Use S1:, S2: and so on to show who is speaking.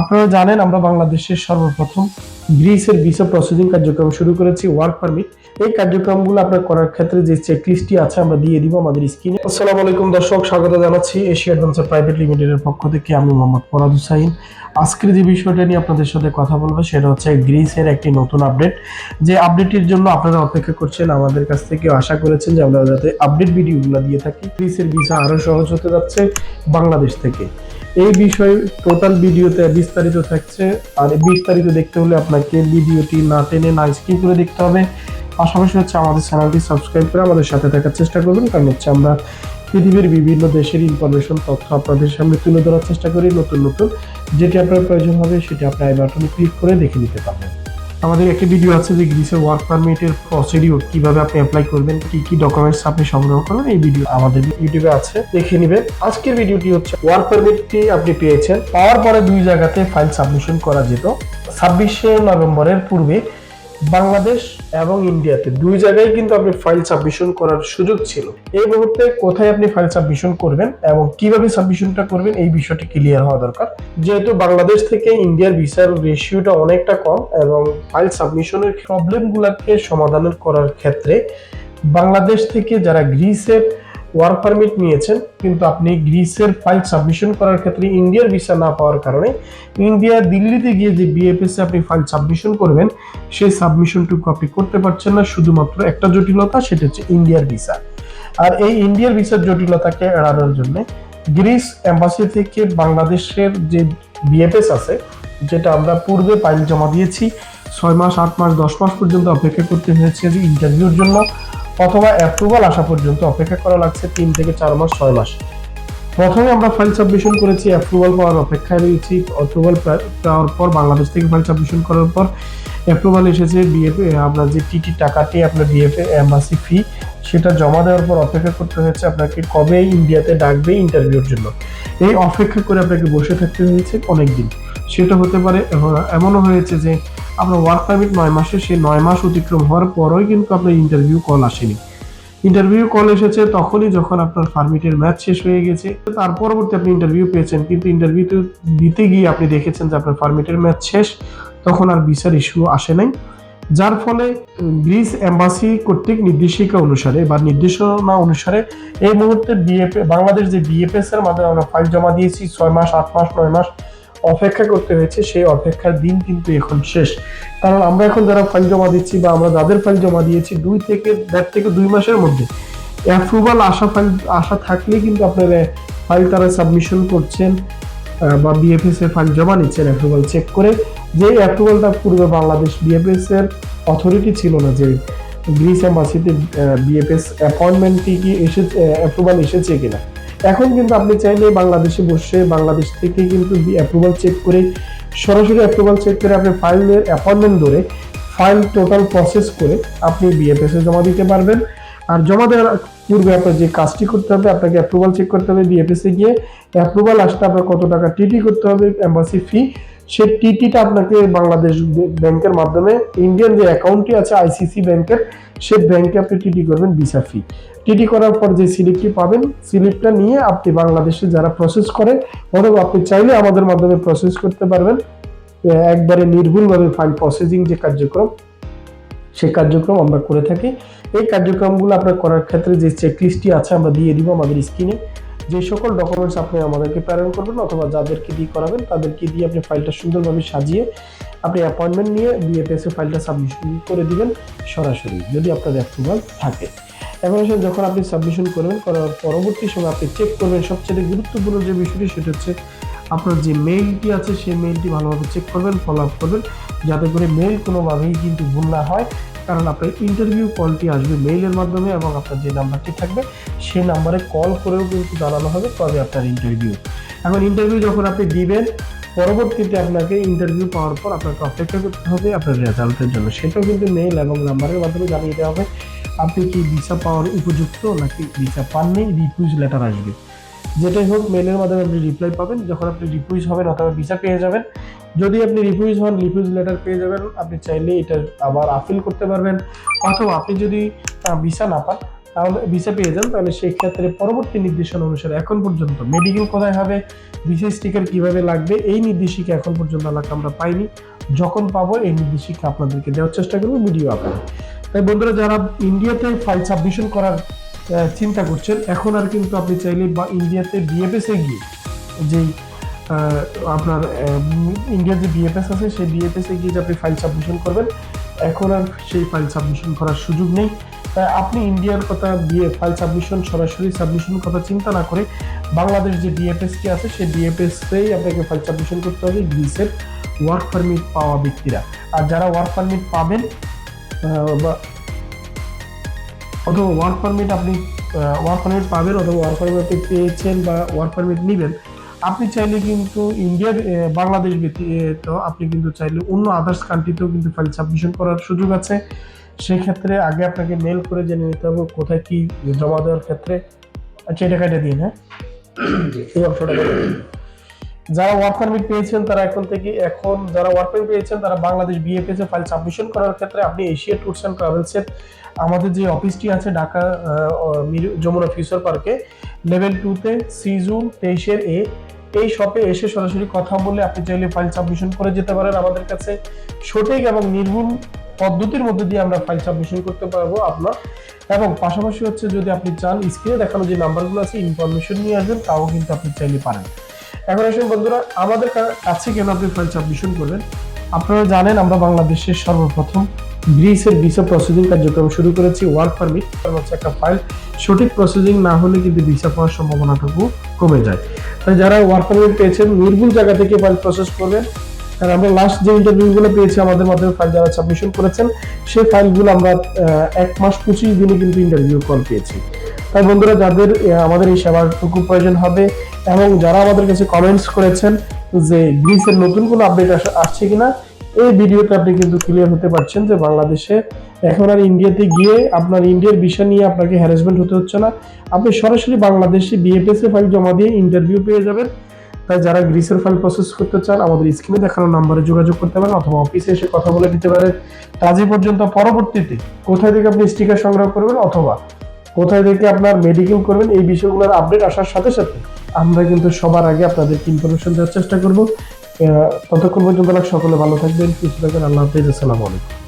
S1: আপনারা জানেন, আমরা বাংলাদেশের সর্বপ্রথম গ্রিসের ভিসা প্রসেসিং কার্যক্রম শুরু করেছি, ওয়ার্ক পারমিট। এই কার্যক্রমগুলো আপনার করার ক্ষেত্রে যে চেকলিস্টটি আছে, আমরা দিয়ে দিব আমাদের স্ক্রিনে। আসসালামু আলাইকুম দর্শক, স্বাগত জানাচ্ছি এশিয়া অ্যাডভান্সার প্রাইভেট লিমিটেডের পক্ষ থেকে। আমি মোহাম্মদ ফরাদ হুসাইন। আজকের যে বিষয়টা নিয়ে আপনাদের সাথে কথা বলব, সেটা হচ্ছে গ্রিসের একটি নতুন আপডেট। যে আপডেটটির জন্য আপনারা অপেক্ষা করছেন, আমাদের কাছ থেকে আশা করেছেন যে আমরা যাতে আপডেট ভিডিওগুলো দিয়ে থাকি। গ্রিসের ভিসা আরও সহজ হতে যাচ্ছে বাংলাদেশ থেকে। এই বিষয়ে টোটাল ভিডিওতে বিস্তারিত থাকছে। আর বিস্তারিত দেখতে হলে আপনাকে ভিডিওটি না টেনে, না স্কিপ করে দেখতে হবে। পাশাপাশি হচ্ছে আমাদের চ্যানেলটি সাবস্ক্রাইব করে আমাদের সাথে থাকার চেষ্টা করবেন। কারণ হচ্ছে আমরা পৃথিবীর বিভিন্ন দেশের ইনফরমেশন তথ্য আপনাদের সামনে তুলে ধরার চেষ্টা করি। নতুন নতুন যেটি আপনার প্রয়োজন হবে সেটি আপনার এই বাটনে ক্লিক করে দেখে নিতে পারবেন। আমাদের একটি ভিডিও আছে যে গ্রিসের ওয়ার্ক পারমিটের প্রসিডিউর কীভাবে আপনি অ্যাপ্লাই করবেন, কি কি ডকুমেন্টস আপনি সংগ্রহ করবেন, এই ভিডিও আমাদের ইউটিউবে আছে, দেখে নেবেন। আজকের ভিডিওটি হচ্ছে ওয়ার্ক পারমিটটি আপনি পেয়েছেন, পাওয়ার পরে দুই জায়গাতে ফাইল সাবমিশন করা যেত। ছাব্বিশে নভেম্বরের পূর্বে বাংলাদেশ এবং ইন্ডিয়াতে দুই জায়গায় কিন্তু আপনি ফাইল সাবমিশন করার সুযোগ ছিল। এই মুহূর্তে কোথায় আপনি ফাইল সাবমিশন করবেন এবং কীভাবে সাবমিশনটা করবেন এই বিষয়টি ক্লিয়ার হওয়া দরকার। যেহেতু বাংলাদেশ থেকে ইন্ডিয়ার ভিসার রেশিওটা অনেকটা কম এবং ফাইল সাবমিশনের প্রবলেমগুলোকে সমাধান করার ক্ষেত্রে বাংলাদেশ থেকে যারা গ্রিসের ওয়ার্ক পারমিট নিয়েছেন, কিন্তু আপনি গ্রিসের ফাইল সাবমিশন করার ক্ষেত্রে ইন্ডিয়ার ভিসা না পাওয়ার কারণে ইন্ডিয়া দিল্লিতে গিয়ে যে বিএফএস আপনি ফাইল সাবমিশন করবেন, সেই সাবমিশনটুকু আপনি করতে পারছেন না, শুধুমাত্র একটা জটিলতা সেটা হচ্ছে ইন্ডিয়ার ভিসা আর এই ইন্ডিয়ার ভিসার জটিলতাকে এড়ানোর জন্য গ্রিস এম্বাসি থেকে বাংলাদেশের যে বিএফএস আছে, যেটা আমরা পূর্বে ফাইল জমা দিয়েছি, ছয় মাস, আট মাস, দশ মাস পর্যন্ত অপেক্ষা করতে হয়েছে ইন্টারভিউর জন্য। অথবা অ্যাপ্রুভাল আসা পর্যন্ত অপেক্ষা করা লাগছে তিন থেকে চার মাস, ছয় মাস। প্রথমে আমরা ফাইল সাবমিশন করেছি অ্যাপ্রুভাল পাওয়ার অপেক্ষায় রয়েছি। অ্যাপ্রুভাল পাওয়ার পর, বাংলাদেশ থেকে ফাইল সাবমিশন করার পর অ্যাপ্রুভাল এসেছে বিএফএ আপনার যে টিটি টাকাটি আপনার বিএফএ এম্বাসি ফি সেটা জমা দেওয়ার পর অপেক্ষা করতে হয়েছে আপনাকে কবে ইন্ডিয়াতে ডাকবে ইন্টারভিউর জন্য। এই অপেক্ষা করে আপনাকে বসে থাকতে হয়েছে অনেক দিন সেটা হতে পারে এমনও হয়েছে যে আপনার ওয়ার্ক পারমিট নয় মাসে সেই নয় মাস অতিক্রম হওয়ার পরেও কিন্তু আপনার ইন্টারভিউ কল আসেনি। ইন্টারভিউ কল এসেছে তখনই যখন আপনার পারমিটের ম্যাচ শেষ হয়ে গেছে। তার পরবর্তী আপনি ইন্টারভিউ পেয়েছেন, কিন্তু ইন্টারভিউ দিতে গিয়ে আপনি দেখেছেন যে আপনার পারমিটের ম্যাচ শেষ, তখন আর ভিসার ইস্যু আসে নাই। যার ফলে গ্রিস এম্বাসি কর্তৃক নির্দেশিকা অনুসারে বা নির্দেশনা অনুসারে এই মুহূর্তে বিএফএ বাংলাদেশ যে বিএফএস এর মাধ্যমে আমরা ফাইল জমা দিয়েছি, ছয় মাস, আট মাস, নয় মাস অপেক্ষা করতে হয়েছে, সেই অপেক্ষার দিন কিন্তু এখন শেষ। কারণ আমরা এখন যারা ফাইল জমা দিচ্ছি বা আমরা যাদের ফাইল জমা দিয়েছি, দুই থেকে, দেড় থেকে দুই মাসের মধ্যে অ্যাপ্রুভাল আসা ফাইল আসা থাকলে কিন্তু আপনারা ফাইল তারা সাবমিশন করছেন বা বিএফএস এর ফাইল জমা নিচ্ছেন অ্যাপ্রুভাল চেক করে। যে অ্যাপ্রুভালটা পূর্বে বাংলাদেশ বিএফএস এর অথরিটি ছিল না, যে গ্রিস এম্বাসিতে বিএফএস অ্যাপয়েন্টমেন্টটি কি এসে অ্যাপ্রুভাল এসেছে কিনা। এখন কিন্তু আপনি চাইলে বাংলাদেশে বসে বাংলাদেশ থেকে কিন্তু অ্যাপ্রুভাল চেক করে, সরাসরি অ্যাপ্রুভাল চেক করে আপনি ফাইলের অ্যাপয়েন্টমেন্ট ধরে ফাইল টোটাল প্রসেস করে আপনি বিএফএসে জমা দিতে পারবেন। আর জমা দেওয়ার পূর্বে আপনার যে কাজটি করতে হবে, আপনাকে অ্যাপ্রুভাল চেক করতে হবে বিএফএসে গিয়ে। অ্যাপ্রুভাল আসতে আপনার কত টাকা টিটি করতে হবে অ্যাম্বাসি ফি সেই টিটিটা আপনাকে বাংলাদেশ ব্যাংকের মাধ্যমে, ইন্ডিয়ান যে অ্যাকাউন্টটি আছে আইসিসি ব্যাংকের সেই ব্যাংকে আপনি টিটি করবেন ভিসা ফি টিটি করার পর যে স্লিপটি পাবেন স্লিপটা নিয়ে আপনি বাংলাদেশে যারা প্রসেস করে, অথবা আপনি চাইলে আমাদের মাধ্যমে প্রসেস করতে পারবেন। একবারে নির্ভুলভাবে ফাইল প্রসেসিং যে কার্যক্রম সেই কার্যক্রম আমরা করে থাকি। এই কার্যক্রমগুলো আপনার করার ক্ষেত্রে যে চেকলিস্টটি আছে, আমরা দিয়ে দিব আমাদের স্ক্রিনে যে সকল ডকুমেন্টস আপনি আমাদেরকে প্রেরণ করবেন অথবা যাদেরকে দিয়ে করাবেন, তাদেরকে দিয়ে আপনি ফাইলটা সুন্দরভাবে সাজিয়ে আপনি অ্যাপয়েন্টমেন্ট নিয়ে বিএফএস এ ফাইলটা সাবমিশন করে দিবেন সরাসরি, যদি আপনার অ্যাপ্রুভাল থাকে। এসে যখন আপনি সাবমিশন করবেন, করার পরবর্তী সময় আপনি চেক করবেন, সবচেয়ে গুরুত্বপূর্ণ যে বিষয়টি, সেটা হচ্ছে আপনার যে মেইলটি আছে, সেই মেইলটি ভালোভাবে চেক করবেন ফলো আপ করবেন, যাতে করে মেইল কোনোভাবেই কিন্তু ভুল না হয়। কারণ আপনার ইন্টারভিউ কলটি আসবে মেইলের মাধ্যমে এবং আপনার যে নাম্বারটি থাকবে সেই নাম্বারে কল করেও কিন্তু জানানো হবে তবে আপনার ইন্টারভিউ এখন ইন্টারভিউ যখন আপনি দিবেন, পরবর্তীতে আপনাকে ইন্টারভিউ পাওয়ার পর আপনাকে অপেক্ষা করতে হবে আপনার রেজাল্টের জন্য। সেটাও কিন্তু মেইল এবং নাম্বারের মাধ্যমে জানিয়ে দেওয়া হবে। আপনি কি ভিসা পাওয়ার উপযুক্ত নাকি ভিসা পাননি? রিফিউজ লেটার আসবে। যেটাই হোক মেলের মাধ্যমে আপনি রিপ্লাই পাবেন। যখন আপনি রিফিউজ হবেন অথবা ভিসা পেয়ে যাবেন, যদি আপনি রিফিউজ হন রিফিউজ লেটার পেয়ে যাবেন, আপনি চাইলে এটা আবার আপিল করতে পারবেন। অথবা আপনি যদি ভিসা না পান, তাহলে ভিসা পেয়ে যান, তাহলে সেই ক্ষেত্রে পরবর্তী নির্দেশনা অনুসারে এখন পর্যন্ত মেডিকেল কোথায় হবে ভিসা স্টিকার কীভাবে লাগবে, এই নির্দেশিকা এখন পর্যন্ত এলাকা আমরা পাইনি। যখন পাবো, এই নির্দেশিকা আপনাদেরকে দেওয়ার চেষ্টা করব ভিডিও আকারে। তাই বন্ধুরা, যারা ইন্ডিয়াতে ফাইল সাবমিশন করার চিন্তা করছেন। এখন আর কিন্তু আপনি চাইলে বা ইন্ডিয়াতে বিএফএস গিয়ে যেই আপনার ইন্ডিয়ার যে বিএফএস আছে, সেই বিএফএস গিয়ে যে আপনি ফাইল সাবমিশন করবেন, এখন আর সেই ফাইল সাবমিশন করার সুযোগ নেই। তাই আপনি ইন্ডিয়ার কথা দিয়ে ফাইল সাবমিশন সরাসরি সাবমিশন কথা চিন্তা না করে বাংলাদেশ যে ডিএফএসটি আছে, সেই ডিএফএসেই আপনাকে ফাইল সাবমিশন করতে হবে গ্রিসের ওয়ার্ক পারমিট পাওয়া ব্যক্তিরা। আর যারা ওয়ার্ক পারমিট পাবেন বা অথবা ওয়ার্ক পারমিট আপনি ওয়ার্ক পারমিট পাবেন অথবা ওয়ার্ক পারমিট আপনি পেয়েছেন বা ওয়ার্ক পারমিট নেবেন। আপনি চাইলে কিন্তু ইন্ডিয়ার বাংলাদেশ ব্যতীত আপনি কিন্তু চাইলে অন্য আদার্স কান্ট্রিতেও কিন্তু ফাইল সাবমিশন করার সুযোগ আছে। সেই ক্ষেত্রে আগে আপনাকে মেল করে জেনে নিতে হবে কোথায় কী জমা দেওয়ার ক্ষেত্রে। আচ্ছা এটা কাটা দিন হ্যাঁ? এই। যারা ওয়ার্ক পারমিট পেয়েছেন, তারা এখন থেকে এখন যারা ওয়ার্ক পারমিট পেয়েছেন, তারা বাংলাদেশ বিএফএস এ ফাইল সাবমিশন করার ক্ষেত্রে আপনি এশিয়া ট্যুরস অ্যান্ড ট্রাভেলসের আমাদের যে অফিসটি আছে ঢাকা যমুনা ফিউচার পার্কে লেভেল টুতে সি জুন তেইশের এ এই শপে এসে সরাসরি কথা বলে আপনি চাইলে ফাইল সাবমিশন করে যেতে পারেন আমাদের কাছে। সঠিক এবং নির্ভুল পদ্ধতির মধ্যে দিয়ে আমরা ফাইল সাবমিশন করতে পারব আপনার। এবং পাশাপাশি হচ্ছে যদি আপনি চান স্ক্রিনে দেখানো যে নাম্বারগুলো আছে ইনফরমেশন নিয়ে আসবেন, তাও কিন্তু আপনি চাইলে পারেন। এখন আসুন বন্ধুরা, আমাদের কাছে কেন আপনি ফাইল সাবমিশন করবেন আপনারা জানেন আমরা বাংলাদেশের সর্বপ্রথম গ্রিসের ভিসা প্রসেসিং কার্যক্রম শুরু করেছি ওয়ার্ক পারমিট হচ্ছে একটা ফাইল সঠিক প্রসেসিং না হলে কিন্তু ভিসা পাওয়ার সম্ভাবনাটুকু কমে যায়। তাই যারা ওয়ার্ক পারমিট পেয়েছেন, নির্ভুল জায়গা থেকে ফাইল প্রসেস করবেন। কারণ আমরা লাস্ট যে ইন্টারভিউগুলো পেয়েছি, আমাদের মাধ্যমে ফাইল যারা সাবমিশন করেছেন সেই ফাইলগুলো আমরা এক মাস পঁচিশ দিনে কিন্তু ইন্টারভিউ কল পেয়েছি। তাই বন্ধুরা, যাদের আমাদের এই সেবাটুকু প্রয়োজন হবে এবং যারা আমাদের কাছে কমেন্টস করেছেন যে গ্রিসের নতুন কোনো আপডেট আসছে কিনা, এই ভিডিওতে আপনি কিন্তু ক্লিয়ার হতে পারছেন যে বাংলাদেশে এখন আর ইন্ডিয়াতে গিয়ে আপনার ইন্ডিয়ার বিষয় নিয়ে আপনাকে হ্যারাসমেন্ট হতে হচ্ছে না। আপনি সরাসরি বাংলাদেশে বিএফএস এ ফাইল জমা দিয়ে ইন্টারভিউ পেয়ে যাবেন। তাই যারা গ্রিসের ফাইল প্রসেস করতে চান, আমাদের স্ক্রিনে দেখানো নাম্বারে যোগাযোগ করতে পারেন অথবা অফিসে এসে কথা বলে দিতে পারেন। কাজে পর্যন্ত পরবর্তীতে কোথায় থেকে আপনি স্টিকার সংগ্রহ করবেন অথবা কোথায় থেকে আপনার মেডিকেল করবেন, এই বিষয়গুলোর আপডেট আসার সাথে সাথে আমরা কিন্তু সবার আগে আপনাদেরকে ইনফরমেশন দেওয়ার চেষ্টা করব। ততক্ষণ পর্যন্ত সকলে ভালো থাকবেন, সুস্থ থাকবেন, আল্লাহ হাফিজ, আসসালামু আলাইকুম।